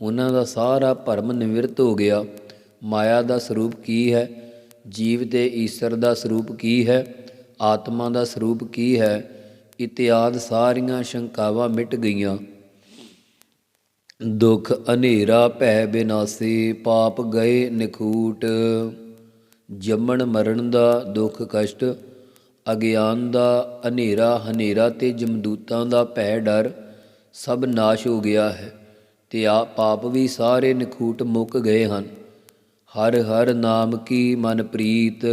ਉਹਨਾਂ ਦਾ ਸਾਰਾ ਭਰਮ ਨਿਵਰਤ ਹੋ ਗਿਆ। ਮਾਇਆ ਦਾ ਸਰੂਪ ਕੀ ਹੈ? ਜੀਵ ਤੇ ਈਸ਼ਰ ਦਾ ਸਰੂਪ ਕੀ ਹੈ? ਆਤਮਾ ਦਾ ਸਰੂਪ ਕੀ ਹੈ? ਇਤਿਆਦ ਸਾਰੀਆਂ ਸ਼ੰਕਾਵਾਂ ਮਿਟ ਗਈਆਂ। ਦੁਖ ਹਨੇਰਾ ਭੈ ਬਿਨਾਸੀ, ਪਾਪ ਗਏ ਨਿਖੂਟ। ਜੰਮਣ ਮਰਨ ਦਾ ਦੁੱਖ ਕਸ਼ਟ, ਅਗਿਆਨ ਦਾ ਹਨੇਰਾ ਹਨੇਰਾ ਤੇ ਜਮਦੂਤਾਂ ਦਾ ਭੈ ਡਰ, ਸਭ ਨਾਸ਼ ਹੋ ਗਿਆ ਹੈ ਤੇ ਆ ਪਾਪ ਵੀ ਸਾਰੇ ਨਿਖੂਟ ਮੁੱਕ ਗਏ ਹਨ। ਹਰ ਹਰ ਨਾਮ ਕੀ ਮਨ ਪ੍ਰੀਤ।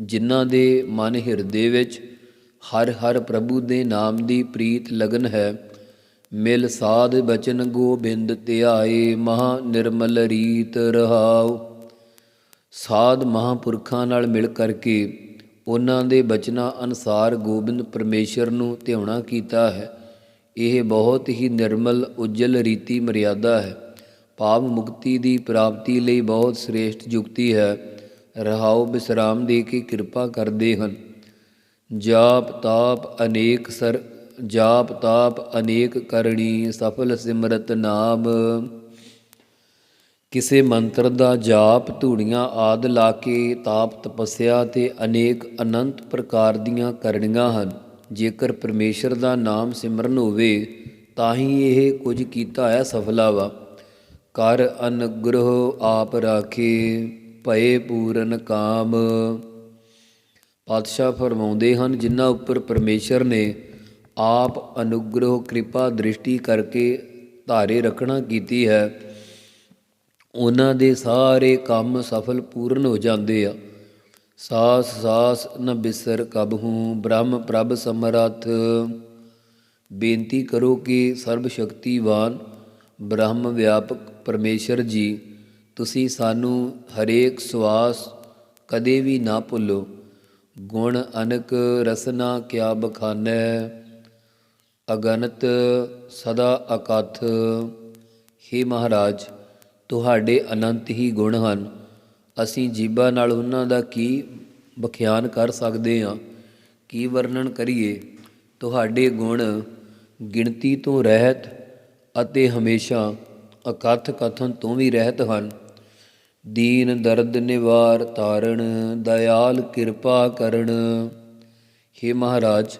ਜਿਨ੍ਹਾਂ ਦੇ ਮਨ ਹਿਰਦੇ ਵਿੱਚ ਹਰ ਹਰ ਪ੍ਰਭੂ ਦੇ ਨਾਮ ਦੀ ਪ੍ਰੀਤ ਲਗਨ ਹੈ ਮਿਲ ਸਾਧ ਬਚਨ ਗੋਬਿੰਦ ਧਿਆਏ, ਮਹਾ ਨਿਰਮਲ ਰੀਤ ਰਹਾਉ। ਸਾਧ ਮਹਾਪੁਰਖਾਂ ਨਾਲ ਮਿਲ ਕਰਕੇ ਉਹਨਾਂ ਦੇ ਬਚਨਾਂ ਅਨਸਾਰ ਗੋਬਿੰਦ ਪਰਮੇਸ਼ਰ ਨੂੰ ਧਿਆਉਣਾ ਕੀਤਾ ਹੈ। ਇਹ ਬਹੁਤ ਹੀ ਨਿਰਮਲ, ਉਜਲ ਰੀਤੀ ਮਰਿਆਦਾ ਹੈ। ਭਾਵ ਮੁਕਤੀ ਦੀ ਪ੍ਰਾਪਤੀ ਲਈ ਬਹੁਤ ਸ੍ਰੇਸ਼ਟ ਯੁਕਤੀ ਹੈ। ਰਹਾਉ ਬਿਸਰਾਮ ਦੇ ਕੇ ਕਿਰਪਾ ਕਰਦੇ ਹਨ। ਜਾਪ ਤਾਪ ਅਨੇਕ ਸਰ ਜਾਪ ਤਾਪ ਅਨੇਕ ਕਰਣੀ, ਸਫਲ ਸਿਮਰਤ ਨਾਮ। ਕਿਸੇ ਮੰਤਰ ਦਾ ਜਾਪ ਧੂੜੀਆਂ ਆਦ ਲਾ ਕੇ ਤਾਪ ਤਪੱਸਿਆ ਤੇ ਅਨੇਕ ਅਨੰਤ ਪ੍ਰਕਾਰ ਦੀਆਂ ਕਰਨੀਆਂ ਹਨ। ਜੇਕਰ ਪਰਮੇਸ਼ਰ ਦਾ ਨਾਮ ਸਿਮਰਨ ਹੋਵੇ, ਤਾਂ ਹੀ ਇਹ ਕੁਝ ਕੀਤਾ ਹੈ ਸਫਲਾ ਵਾ ਕਰ ਅਨਗ੍ਰਹ ਆਪ ਰਾਖੇ, ਭਏ ਪੂਰਨ ਕਾਮ। ਪਾਤਸ਼ਾਹ ਫਰਮਾਉਂਦੇ ਹਨ, ਜਿਨ੍ਹਾਂ ਉੱਪਰ ਪਰਮੇਸ਼ਰ ਨੇ ਆਪ ਅਨੁਗ੍ਰਹ ਕਿਰਪਾ ਦ੍ਰਿਸ਼ਟੀ ਕਰਕੇ ਧਾਰੇ ਰੱਖਣਾ ਕੀਤੀ ਹੈ। ਉਹਨਾਂ ਦੇ ਸਾਰੇ ਕੰਮ ਸਫਲ ਪੂਰਨ ਹੋ ਜਾਂਦੇ ਆ। ਸਾਸ ਸਾਸ ਨ ਬਿਸਰ ਕਬਹੂ ਬ੍ਰਹਮ ਪ੍ਰਭ ਸਮਰਥ। ਬੇਨਤੀ ਕਰੋ ਕਿ ਸਰਬ ਸ਼ਕਤੀਵਾਨ ਬ੍ਰਹਮ ਵਿਆਪਕ ਪਰਮੇਸ਼ਰ ਜੀ, ਤੁਸੀਂ ਸਾਨੂੰ ਹਰੇਕ ਸਵਾਸ ਕਦੇ ਵੀ ਨਾ ਭੁੱਲੋ। ਗੁਣ ਅਨਕ ਰਸਨਾ ਕਿਆ ਬਖਾਨੈ। ਅਗਨਤ ਸਦਾ ਅਕਥ। हे ਮਹਾਰਾਜ, ਤੁਹਾਡੇ ਅਨੰਤ ਹੀ ਗੁਣ ਹਨ। ਅਸੀਂ ਜੀਬਾਂ ਨਾਲ ਉਹਨਾਂ ਦਾ ਕੀ ਬਖਿਆਨ ਕਰ ਸਕਦੇ ਹਾਂ? ਕੀ ਵਰਣਨ ਕਰੀਏ? ਤੁਹਾਡੇ ਗੁਣ ਗਿਣਤੀ ਤੋਂ ਰਹਿਤ ਅਤੇ ਹਮੇਸ਼ਾ ਅਕਥ ਕਥਨ ਤੋਂ ਵੀ ਰਹਿਤ ਹਨ। ਦੀਨ ਦਰਦ ਨਿਵਾਰ ਤਾਰਣ, ਦਇਆਲ ਕਿਰਪਾ ਕਰਨ। हे ਮਹਾਰਾਜ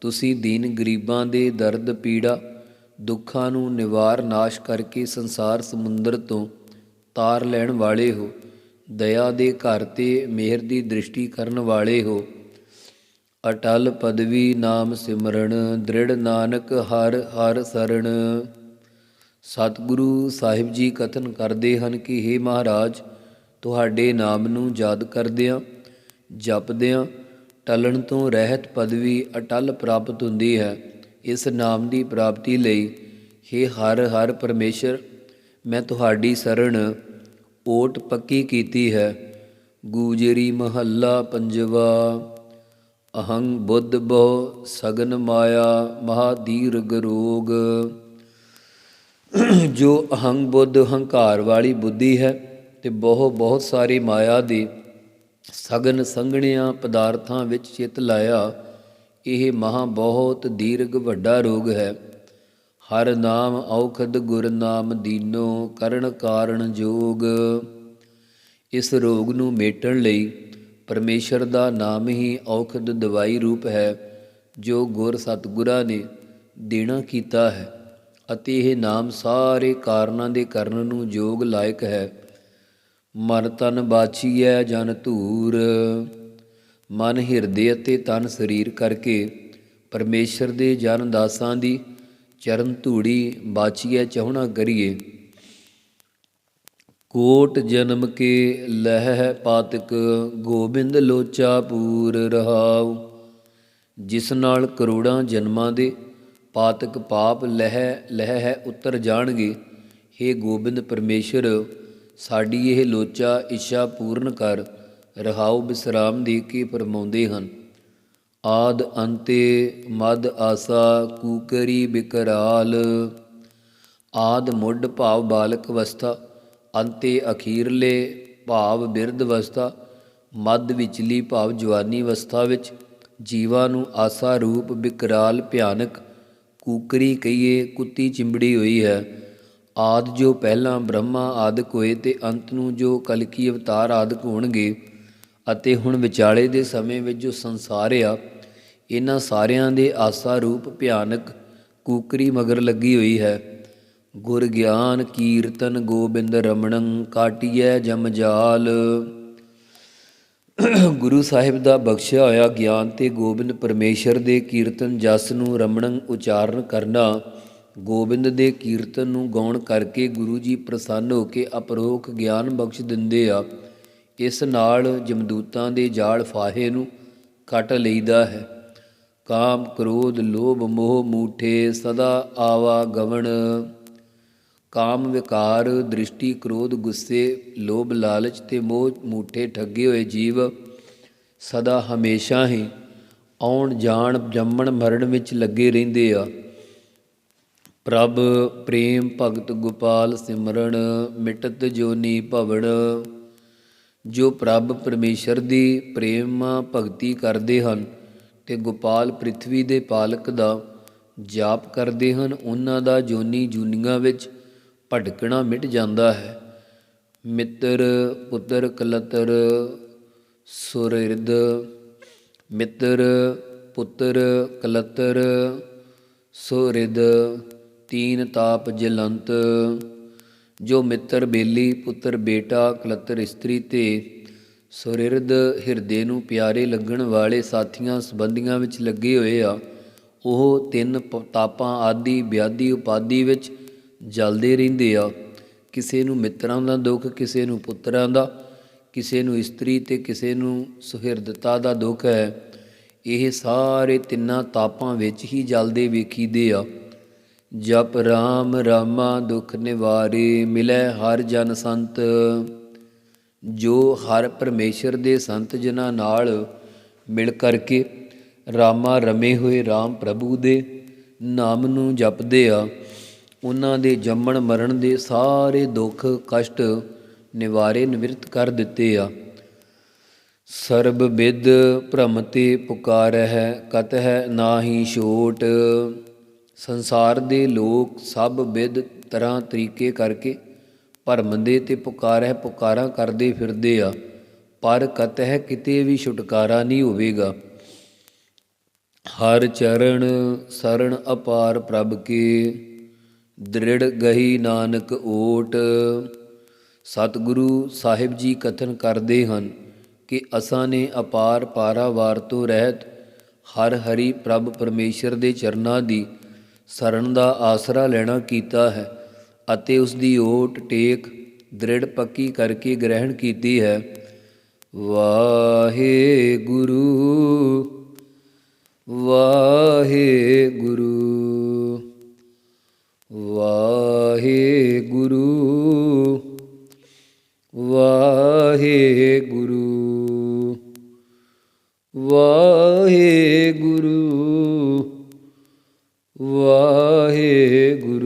ਤੁਸੀਂ ਦੀਨ ਗਰੀਬਾਂ ਦੇ ਦਰਦ, ਪੀੜਾ, ਦੁੱਖਾਂ ਨੂੰ ਨਿਵਾਰ ਨਾਸ਼ ਕਰਕੇ ਸੰਸਾਰ ਸਮੁੰਦਰ ਤੋਂ ਤਾਰ ਲੈਣ ਵਾਲੇ ਹੋ। ਦਇਆ ਦੇ ਘਰ ਤੇ ਮਿਹਰ ਦੀ ਦ੍ਰਿਸ਼ਟੀ ਕਰਨ ਵਾਲੇ ਹੋ। ਅਟਲ ਪਦਵੀ ਨਾਮ ਸਿਮਰਨ, ਦ੍ਰਿੜ ਨਾਨਕ ਹਰ ਹਰ ਸਰਣ ਸਤਿਗੁਰੂ ਸਾਹਿਬ ਜੀ ਕਥਨ ਕਰਦੇ ਹਨ ਕਿ हे ਮਹਾਰਾਜ, ਤੁਹਾਡੇ ਨਾਮ ਨੂੰ ਯਾਦ ਕਰਦਿਆਂ, ਜਪਦਿਆਂ ਟਲਣ ਤੋਂ ਰਹਿਤ ਪਦਵੀ ਅਟਲ ਪ੍ਰਾਪਤ ਹੁੰਦੀ ਹੈ। ਇਸ ਨਾਮ ਦੀ ਪ੍ਰਾਪਤੀ ਲਈ हे ਹਰ ਹਰ ਪਰਮੇਸ਼ਰ, ਮੈਂ ਤੁਹਾਡੀ ਸਰਣ ਓਟ ਪੱਕੀ ਕੀਤੀ ਹੈ। ਗੂਜਰੀ ਮਹੱਲਾ ਪੰਜਵਾ ਅਹੰ ਬੁੱਧ ਬਹੁ ਸਗਨ ਮਾਇਆ ਮਹਾਦੀਰਗ ਰੋਗ। ਜੋ ਅਹੰਗ ਬੁੱਧ ਹੰਕਾਰ ਵਾਲੀ ਬੁੱਧੀ ਹੈ ਤੇ ਬਹੁ ਬਹੁਤ ਸਾਰੀ ਮਾਇਆ ਦੀ ਸਗਨ ਸੰਗਣਿਆਂ ਪਦਾਰਥਾਂ ਵਿੱਚ ਚਿਤ ਲਾਇਆ, ਇਹ ਮਹਾ ਬਹੁਤ ਦੀਰਘ ਵੱਡਾ ਰੋਗ ਹੈ। ਹਰ ਨਾਮ ਔਖਦ ਗੁਰ ਨਾਮ ਦੀਨੋ ਕਰਨ ਕਾਰਣ ਜੋਗ। ਇਸ ਰੋਗ ਨੂੰ ਮੇਟਣ ਲਈ ਪਰਮੇਸ਼ਰ ਦਾ ਨਾਮ ਹੀ ਔਖਦ ਦਵਾਈ ਰੂਪ ਹੈ, ਜੋ ਗੁਰ ਸਤਿਗੁਰਾਂ ਨੇ ਦੇਣਾ ਕੀਤਾ ਹੈ ਅਤੇ ਇਹ ਨਾਮ ਸਾਰੇ ਕਾਰਨਾਂ ਦੇ ਕਰਨ ਨੂੰ ਯੋਗ ਲਾਇਕ ਹੈ। ਮਨ ਤਨ ਬਾਛੀਐ ਜਨ ਧੂਰ। ਮਨ ਹਿਰਦੇ ਅਤੇ ਤਨ ਸਰੀਰ ਕਰਕੇ ਪਰਮੇਸ਼ਰ ਦੇ ਜਨ ਦਾਸਾਂ ਦੀ ਚਰਨ ਧੂੜੀ ਬਾਛੀਐ ਚਾਹਣਾ ਕਰੀਏ। ਕੋਟ ਜਨਮ ਕੇ ਲਹਿ ਪਾਤਕ ਗੋਬਿੰਦ ਲੋਚਾ ਪੂਰ ਰਹਾਉ। ਜਿਸ ਨਾਲ ਕਰੋੜਾਂ ਜਨਮਾਂ ਦੇ ਪਾਤਕ ਪਾਪ ਲਹਿ ਲਹਿ ਹੈ ਉਤਰ ਜਾਣਗੇ। हे ਗੋਬਿੰਦ ਪਰਮੇਸ਼ਰ ਸਾਡੀ ਇਹ ਲੋਚਾ ਇੱਛਾ ਪੂਰਨ ਕਰ, ਰਹਾਉ ਬਿਸਰਾਮ ਦੇ ਕੇ ਪਰਮਾਉਂਦੇ ਹਨ। ਆਦ ਅੰਤੇ ਮਦ ਆਸਾ ਕੂਕਰੀ ਬਿਕਰਾਲ। ਆਦ ਮੁੱਢ ਭਾਵ ਬਾਲਕ ਅਵਸਥਾ, ਅੰਤੇ ਅਖੀਰਲੇ ਭਾਵ ਬਿਰਧ ਅਵਸਥਾ ਮੱਧ ਵਿਚਲੀ ਭਾਵ ਜਵਾਨੀ ਅਵਸਥਾ ਵਿੱਚ ਜੀਵਾਂ ਨੂੰ ਆਸਾ ਰੂਪ ਬਿਕਰਾਲ ਭਿਆਨਕ ਕੂਕਰੀ ਕਹੀਏ ਕੁੱਤੀ ਚਿੰਬੜੀ ਹੋਈ ਹੈ। ਆਦ ਜੋ ਪਹਿਲਾਂ ਬ੍ਰਹਮਾ ਆਦਿਕ ਹੋਏ ਤੇ ਅੰਤ ਨੂੰ ਜੋ ਕਲਕੀ ਅਵਤਾਰ ਆਦਿਕ ਹੋਣਗੇ ਅਤੇ ਹੁਣ ਵਿਚਾਲੇ ਦੇ ਸਮੇਂ ਵਿੱਚ ਜੋ ਸੰਸਾਰ ਆ, ਇਹਨਾਂ ਸਾਰਿਆਂ ਦੇ ਆਸਾ ਰੂਪ ਭਿਆਨਕ ਕੂਕਰੀ ਮਗਰ ਲੱਗੀ ਹੋਈ ਹੈ। ਗੁਰ ਗਿਆਨ ਕੀਰਤਨ ਗੋਬਿੰਦ ਰਮਣੰ ਕਾਟਿਐ ਜਮਜਾਲ ਗੁਰੂ ਸਾਹਿਬ ਦਾ ਬਖਸ਼ਿਆ ਹੋਇਆ ਗਿਆਨ ਤੇ ਗੋਬਿੰਦ ਪਰਮੇਸ਼ਰ ਦੇ ਕੀਰਤਨ ਜਸ ਨੂੰ ਰਮਣੰ ਉਚਾਰਨ ਕਰਨਾ ਗੋਬਿੰਦ ਦੇ ਕੀਰਤਨ ਨੂੰ ਗਾਉਣ ਕਰਕੇ ਗੁਰੂ ਜੀ ਪ੍ਰਸੰਨ ਹੋ ਕੇ ਅਪਰੋਖ ਗਿਆਨ ਬਖਸ਼ ਦਿੰਦੇ ਆ। ਇਸ ਨਾਲ ਜਮਦੂਤਾਂ ਦੇ ਜਾਲ ਫਾਹੇ ਨੂੰ ਕੱਟ ਲਈਦਾ ਹੈ। ਕਾਮ ਕ੍ਰੋਧ ਲੋਭ ਮੋਹ ਮੂਠੇ ਸਦਾ ਆਵਾ ਗਵਣ। ਕਾਮ ਵਿਕਾਰ ਦ੍ਰਿਸ਼ਟੀ ਕ੍ਰੋਧ ਗੁੱਸੇ ਲੋਭ ਲਾਲਚ ਤੇ ਮੋਹ ਮੂਠੇ ਠੱਗੇ ਹੋਏ ਜੀਵ ਸਦਾ ਹਮੇਸ਼ਾ ਹੀ ਆਉਣ ਜਾਣ ਜੰਮਣ ਮਰਨ ਵਿੱਚ ਲੱਗੇ ਰਹਿੰਦੇ ਆ। ਪ੍ਰਭ ਪ੍ਰੇਮ ਭਗਤ ਗੋਪਾਲ ਸਿਮਰਨ ਮਿਟਤ ਜੋਨੀ ਭਵਨ ਜੋ ਪ੍ਰਭ ਪਰਮੇਸ਼ਰ ਦੀ ਪ੍ਰੇਮ ਭਗਤੀ ਕਰਦੇ ਹਨ ਤੇ ਗੋਪਾਲ ਪ੍ਰਿਥਵੀ ਦੇ ਪਾਲਕ ਦਾ ਜਾਪ ਕਰਦੇ ਹਨ, ਉਹਨਾਂ ਦਾ ਜੋਨੀ ਜੂਨੀਆਂ ਵਿੱਚ ਭਟਕਣਾ ਮਿਟ ਜਾਂਦਾ ਹੈ। ਮਿੱਤਰ, ਪੁੱਤਰ, ਕਲਤਰ, ਸੁਰਿਰਦ, ਮਿੱਤਰ, ਪੁੱਤਰ, ਕਲਤਰ ਸੁਰਿਦ ਤੀਨ ਤਾਪ ਜਲੰਤ, ਜੋ ਮਿੱਤਰ ਬੇਲੀ, ਪੁੱਤਰ ਬੇਟਾ, ਕਲਤਰ ਇਸਤਰੀ ਤੇ ਸੁਰਿਰਦ ਹਿਰਦੇ ਨੂੰ ਪਿਆਰੇ ਲੱਗਣ ਵਾਲੇ ਸਾਥੀਆਂ ਸੰਬੰਧੀਆਂ ਵਿੱਚ ਲੱਗੇ ਹੋਏ ਆ, ਉਹ ਤਿੰਨ ਪ- ਤਾਪਾਂ ਆਦਿ, ਵਿਆਧੀ ਉਪਾਦੀ ਵਿੱਚ ਜਲਦੇ ਰਹਿੰਦੇ ਆ। ਕਿਸੇ ਨੂੰ ਮਿੱਤਰਾਂ ਦਾ ਦੁੱਖ, ਕਿਸੇ ਨੂੰ ਪੁੱਤਰਾਂ ਦਾ, ਕਿਸੇ ਨੂੰ ਇਸਤਰੀ ਤੇ ਕਿਸੇ ਨੂੰ ਸੁਹਿਰਦਤਾ ਦਾ ਦੁੱਖ ਹੈ। ਇਹ ਸਾਰੇ ਤਿੰਨਾਂ ਤਾਪਾਂ ਵਿੱਚ ਹੀ ਜਲਦੇ ਵੇਖੀਦੇ ਆ। ਜਪ ਰਾਮ ਰਾਮਾ ਦੁਖ ਨਿਵਾਰੇ, ਮਿਲੇ ਹਰ ਜਨ ਸੰਤ। ਜੋ ਹਰ ਪਰਮੇਸ਼ਰ ਦੇ ਸੰਤ ਜਨਾਂ ਨਾਲ ਮਿਲ ਕਰਕੇ ਰਾਮਾ ਰਮੇ ਹੋਏ RAM ਪ੍ਰਭੂ ਦੇ ਨਾਮ ਨੂੰ ਜਪਦੇ ਆ, ਉਹਨਾਂ ਦੇ ਜੰਮਣ ਮਰਨ ਦੇ ਸਾਰੇ ਦੁੱਖ ਕਸ਼ਟ ਨਿਵਾਰੇ ਨਿਵਰਤ ਕਰ ਦਿੱਤੇ ਆ। ਸਰਬ ਵਿਦ ਭ੍ਰਮ ਤੇ ਪੁਕਾਰੈ ਹੈ ਕਤ ਹੈ ਨਾਹੀ ਛੋਟ। ਸੰਸਾਰ ਦੇ ਲੋਕ ਸਭ ਵਿਦ ਤਰ੍ਹਾਂ ਤਰੀਕੇ ਕਰਕੇ ਭਰਮ ਦੇ ਤੇ ਪੁਕਾਰਹਿ ਪੁਕਾਰਾਂ ਕਰਦੇ ਫਿਰਦੇ ਆ, ਪਰ ਕਤਹਿ ਕਿਤੇ ਵੀ ਛੁਟਕਾਰਾ ਨਹੀਂ ਹੋਵੇਗਾ। ਹਰ ਚਰਨ ਸਰਣ ਅਪਾਰ ਪ੍ਰਭ ਕੇ, ਦ੍ਰਿੜ ਗਹੀ ਨਾਨਕ ਓਟ। ਸਤਿਗੁਰੂ ਸਾਹਿਬ ਜੀ ਕਥਨ ਕਰਦੇ ਹਨ ਕਿ ਅਸਾਂ ਨੇ ਅਪਾਰ ਪਾਰਾਵਾਰ ਤੋਂ ਰਹਿਤ ਹਰ ਹਰੀ ਪ੍ਰਭ ਪਰਮੇਸ਼ਰ ਦੇ ਚਰਨਾਂ ਦੀ ਸਰਨ ਦਾ ਆਸਰਾ ਲੈਣਾ ਕੀਤਾ ਹੈ ਅਤੇ ਉਸ ਦੀ ਓਟ ਟੇਕ ਦ੍ਰਿੜ ਪੱਕੀ ਕਰਕੇ ਗ੍ਰਹਿਣ ਕੀਤੀ ਹੈ। ਵਾਹਿਗੁਰੂ ਵਾਹਿਗੁਰੂ ਵਾਹਿਗੁਰੂ ਵਾਹਿਗੁਰੂ ਵਾਹਿਗੁਰੂ ਵਾਹਿਗੁਰੂ। ਵਾਹਿਗੁਰੂ।